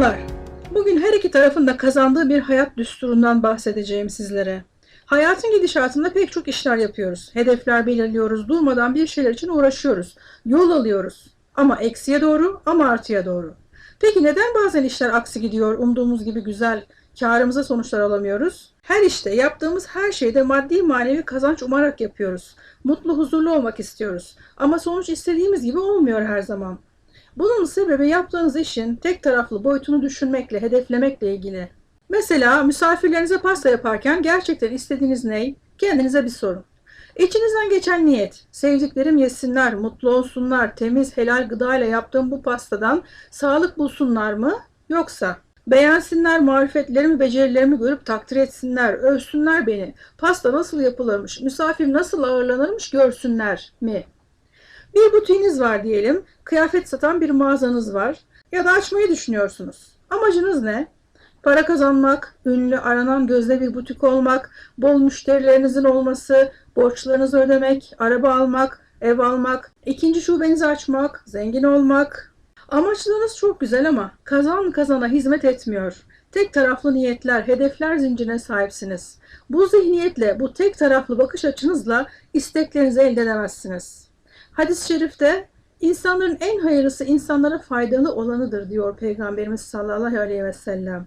Selamlar. Bugün her iki tarafın da kazandığı bir hayat düsturundan bahsedeceğim sizlere. Hayatın gidişatında pek çok işler yapıyoruz. Hedefler belirliyoruz, durmadan bir şeyler için uğraşıyoruz. Yol alıyoruz. Ama eksiye doğru ama artıya doğru. Peki neden bazen işler aksi gidiyor, umduğumuz gibi güzel, karımıza sonuçlar alamıyoruz? Her işte, yaptığımız her şeyde maddi manevi kazanç umarak yapıyoruz. Mutlu, huzurlu olmak istiyoruz. Ama sonuç istediğimiz gibi olmuyor her zaman. Bunun sebebi yaptığınız işin tek taraflı boyutunu düşünmekle, hedeflemekle ilgili. Mesela misafirlerinize pasta yaparken gerçekten istediğiniz ne? Kendinize bir sorun. İçinizden geçen niyet, sevdiklerim yesinler, mutlu olsunlar, temiz, helal gıdayla yaptığım bu pastadan sağlık bulsunlar mı? Yoksa beğensinler, marifetlerimi, becerilerimi görüp takdir etsinler, övsünler beni, pasta nasıl yapılırmış, misafir nasıl ağırlanırmış görsünler mi? Bir butiğiniz var diyelim, kıyafet satan bir mağazanız var ya da açmayı düşünüyorsunuz. Amacınız ne? Para kazanmak, ünlü, aranan gözde bir butik olmak, bol müşterilerinizin olması, borçlarınızı ödemek, araba almak, ev almak, ikinci şubenizi açmak, zengin olmak. Amaçlarınız çok güzel ama kazan kazana hizmet etmiyor. Tek taraflı niyetler, hedefler zincirine sahipsiniz. Bu zihniyetle, bu tek taraflı bakış açınızla isteklerinizi elde edemezsiniz. Hadis-i şerifte insanların en hayırlısı insanlara faydalı olanıdır diyor Peygamberimiz sallallahu aleyhi ve sellem.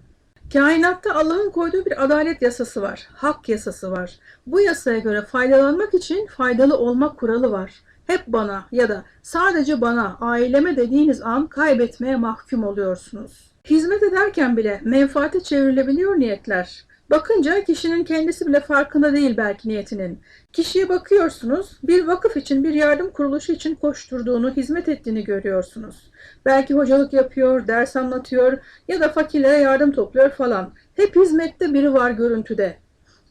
Kainatta Allah'ın koyduğu bir adalet yasası var, hak yasası var. Bu yasaya göre faydalanmak için faydalı olmak kuralı var. Hep bana ya da sadece bana, aileme dediğiniz an kaybetmeye mahkum oluyorsunuz. Hizmet ederken bile menfaate çevrilebiliyor niyetler. Bakınca kişinin kendisi bile farkında değil belki niyetinin. Kişiye bakıyorsunuz, bir vakıf için, bir yardım kuruluşu için koşturduğunu, hizmet ettiğini görüyorsunuz. Belki hocalık yapıyor, ders anlatıyor ya da fakirlere yardım topluyor falan. Hep hizmette biri var görüntüde.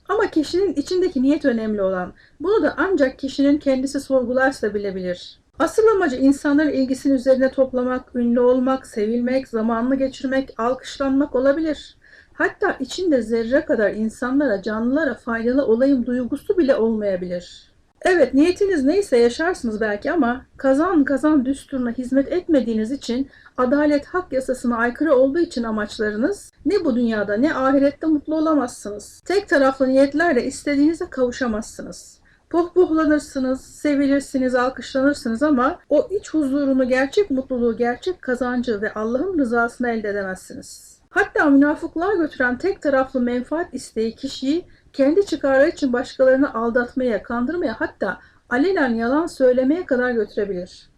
Ama kişinin içindeki niyet önemli olan. Bunu da ancak kişinin kendisi sorgularsa bilebilir. Asıl amacı insanların ilgisini üzerine toplamak, ünlü olmak, sevilmek, zamanını geçirmek, alkışlanmak olabilir. Hatta içinde zerre kadar insanlara, canlılara faydalı olayım duygusu bile olmayabilir. Evet niyetiniz neyse yaşarsınız belki ama kazan kazan düsturuna hizmet etmediğiniz için adalet hak yasasına aykırı olduğu için amaçlarınız ne bu dünyada ne ahirette mutlu olamazsınız. Tek taraflı niyetlerle istediğinize kavuşamazsınız. Pohpohlanırsınız, sevilirsiniz, alkışlanırsınız ama o iç huzurunu, gerçek mutluluğu, gerçek kazancı ve Allah'ın rızasını elde edemezsiniz. Hatta münafıklığa götüren tek taraflı menfaat isteği kişiyi kendi çıkarları için başkalarını aldatmaya, kandırmaya hatta alenen yalan söylemeye kadar götürebilir.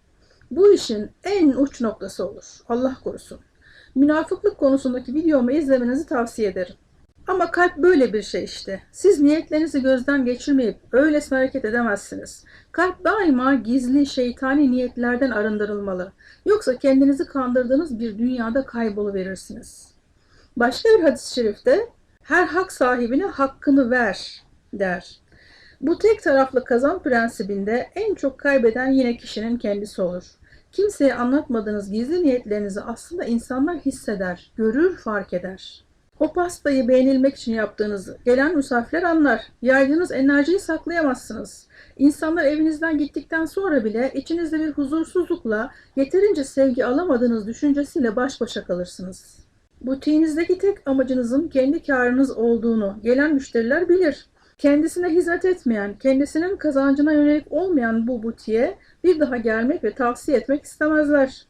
Bu işin en uç noktası olur. Allah korusun. Münafıklık konusundaki videomu izlemenizi tavsiye ederim. Ama kalp böyle bir şey işte. Siz niyetlerinizi gözden geçirmeyip öylesine hareket edemezsiniz. Kalp daima gizli şeytani niyetlerden arındırılmalı. Yoksa kendinizi kandırdığınız bir dünyada kayboluverirsiniz. Başka bir hadis-i şerifte her hak sahibine hakkını ver der. Bu tek taraflı kazan prensibinde en çok kaybeden yine kişinin kendisi olur. Kimseye anlatmadığınız gizli niyetlerinizi aslında insanlar hisseder, görür, fark eder. O pastayı beğenilmek için yaptığınızı gelen misafirler anlar. Yaydığınız enerjiyi saklayamazsınız. İnsanlar evinizden gittikten sonra bile içinizde bir huzursuzlukla, yeterince sevgi alamadığınız düşüncesiyle baş başa kalırsınız. Butiğinizdeki tek amacınızın kendi karınız olduğunu gelen müşteriler bilir. Kendisine hizmet etmeyen, kendisinin kazancına yönelik olmayan bu butiğe bir daha gelmek ve tavsiye etmek istemezler.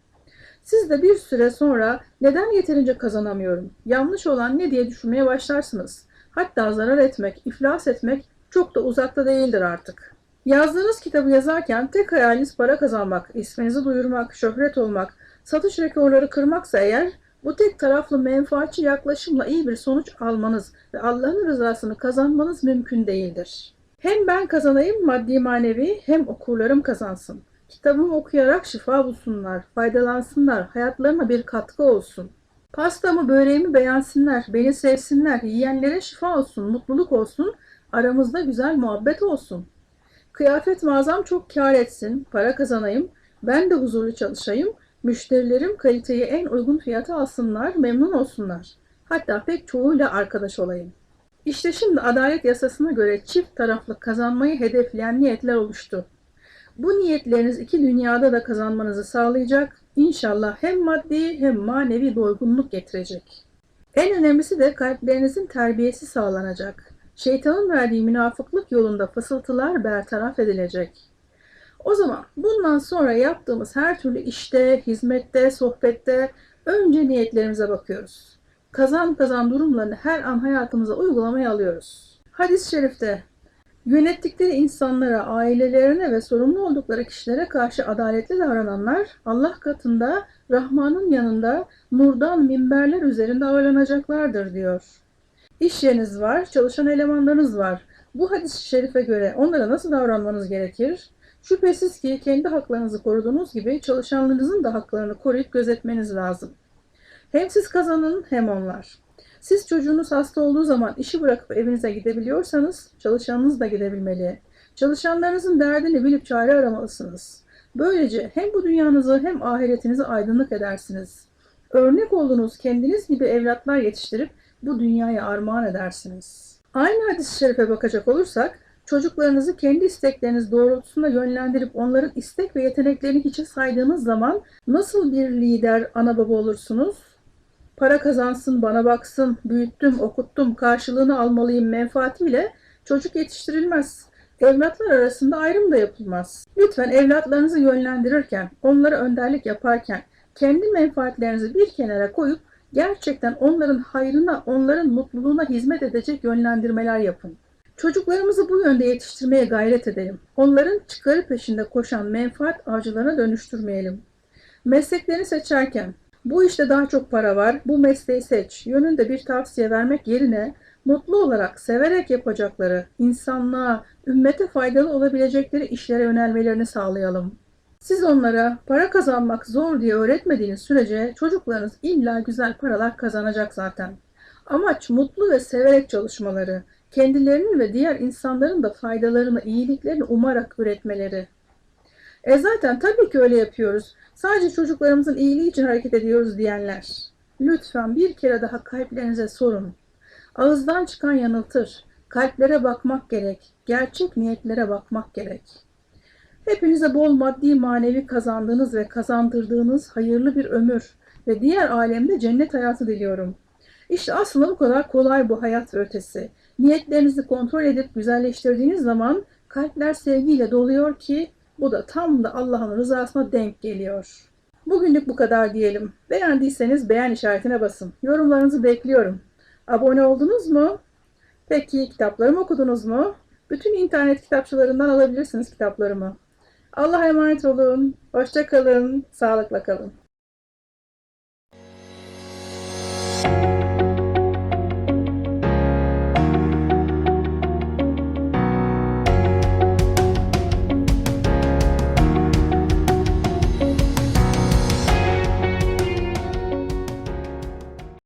Siz de bir süre sonra neden yeterince kazanamıyorum, yanlış olan ne diye düşünmeye başlarsınız. Hatta zarar etmek, iflas etmek çok da uzakta değildir artık. Yazdığınız kitabı yazarken tek hayaliniz para kazanmak, isminizi duyurmak, şöhret olmak, satış rekorları kırmaksa eğer bu tek taraflı menfaatçi yaklaşımla iyi bir sonuç almanız ve Allah'ın rızasını kazanmanız mümkün değildir. Hem ben kazanayım maddi manevi hem okurlarım kazansın. Kitabımı okuyarak şifa bulsunlar, faydalansınlar, hayatlarına bir katkı olsun. Pastamı, böreğimi beğensinler, beni sevsinler, yiyenlere şifa olsun, mutluluk olsun, aramızda güzel muhabbet olsun. Kıyafet mağazam çok kar etsin, para kazanayım, ben de huzurlu çalışayım, Müşterilerim kaliteyi en uygun fiyata alsınlar, memnun olsunlar. Hatta pek çoğuyla arkadaş olayım. İşte şimdi adalet yasasına göre çift taraflı kazanmayı hedefleyen niyetler oluştu. Bu niyetleriniz iki dünyada da kazanmanızı sağlayacak. İnşallah hem maddi hem manevi doygunluk getirecek. En önemlisi de kalplerinizin terbiyesi sağlanacak. Şeytanın verdiği münafıklık yolunda fısıltılar bertaraf edilecek. O zaman bundan sonra yaptığımız her türlü işte, hizmette, sohbette önce niyetlerimize bakıyoruz. Kazan kazan durumlarını her an hayatımıza uygulamaya alıyoruz. Hadis-i şerifte Yönettikleri insanlara, ailelerine ve sorumlu oldukları kişilere karşı adaletli davrananlar Allah katında Rahman'ın yanında nurdan minberler üzerinde ağırlanacaklardır diyor. İş yeriniz var, çalışan elemanlarınız var. Bu hadis-i şerife göre onlara nasıl davranmanız gerekir? Şüphesiz ki kendi haklarınızı koruduğunuz gibi çalışanlarınızın da haklarını koruyup gözetmeniz lazım. Hem siz kazanın hem onlar. Siz çocuğunuz hasta olduğu zaman işi bırakıp evinize gidebiliyorsanız çalışanınız da gidebilmeli. Çalışanlarınızın derdini bilip çare aramalısınız. Böylece hem bu dünyanızı hem ahiretinizi aydınlık edersiniz. Örnek olduğunuz kendiniz gibi evlatlar yetiştirip bu dünyaya armağan edersiniz. Aynı hadis-i şerife bakacak olursak, çocuklarınızı kendi istekleriniz doğrultusunda yönlendirip onların istek ve yeteneklerini hiçe saydığınız zaman nasıl bir lider, ana baba olursunuz? Para kazansın, bana baksın, büyüttüm, okuttum, karşılığını almalıyım menfaatiyle çocuk yetiştirilmez. Evlatlar arasında ayrım da yapılmaz. Lütfen evlatlarınızı yönlendirirken, onlara önderlik yaparken kendi menfaatlerinizi bir kenara koyup gerçekten onların hayrına, onların mutluluğuna hizmet edecek yönlendirmeler yapın. Çocuklarımızı bu yönde yetiştirmeye gayret edelim. Onların çıkarı peşinde koşan menfaat avcılarına dönüştürmeyelim. Mesleklerini seçerken bu işte daha çok para var, bu mesleği seç yönünde bir tavsiye vermek yerine mutlu olarak severek yapacakları, insanlığa, ümmete faydalı olabilecekleri işlere yönelmelerini sağlayalım. Siz onlara para kazanmak zor diye öğretmediğiniz sürece çocuklarınız illa güzel paralar kazanacak zaten. Amaç mutlu ve severek çalışmaları, kendilerinin ve diğer insanların da faydalarını, iyiliklerini umarak üretmeleri. E zaten tabii ki öyle yapıyoruz. Sadece çocuklarımızın iyiliği için hareket ediyoruz diyenler. Lütfen bir kere daha kalplerinize sorun. Ağızdan çıkan yanıltır. Kalplere bakmak gerek. Gerçek niyetlere bakmak gerek. Hepinize bol maddi manevi kazandığınız ve kazandırdığınız hayırlı bir ömür ve diğer alemde cennet hayatı diliyorum. İşte aslında bu kadar kolay bu hayat ötesi. Niyetlerinizi kontrol edip güzelleştirdiğiniz zaman kalpler sevgiyle doluyor ki bu da tam da Allah'ın rızasına denk geliyor. Bugünlük bu kadar diyelim. Beğendiyseniz beğen işaretine basın. Yorumlarınızı bekliyorum. Abone oldunuz mu? Peki kitaplarımı okudunuz mu? Bütün internet kitapçılarından alabilirsiniz kitaplarımı. Allah'a emanet olun. Hoşça kalın. Sağlıkla kalın.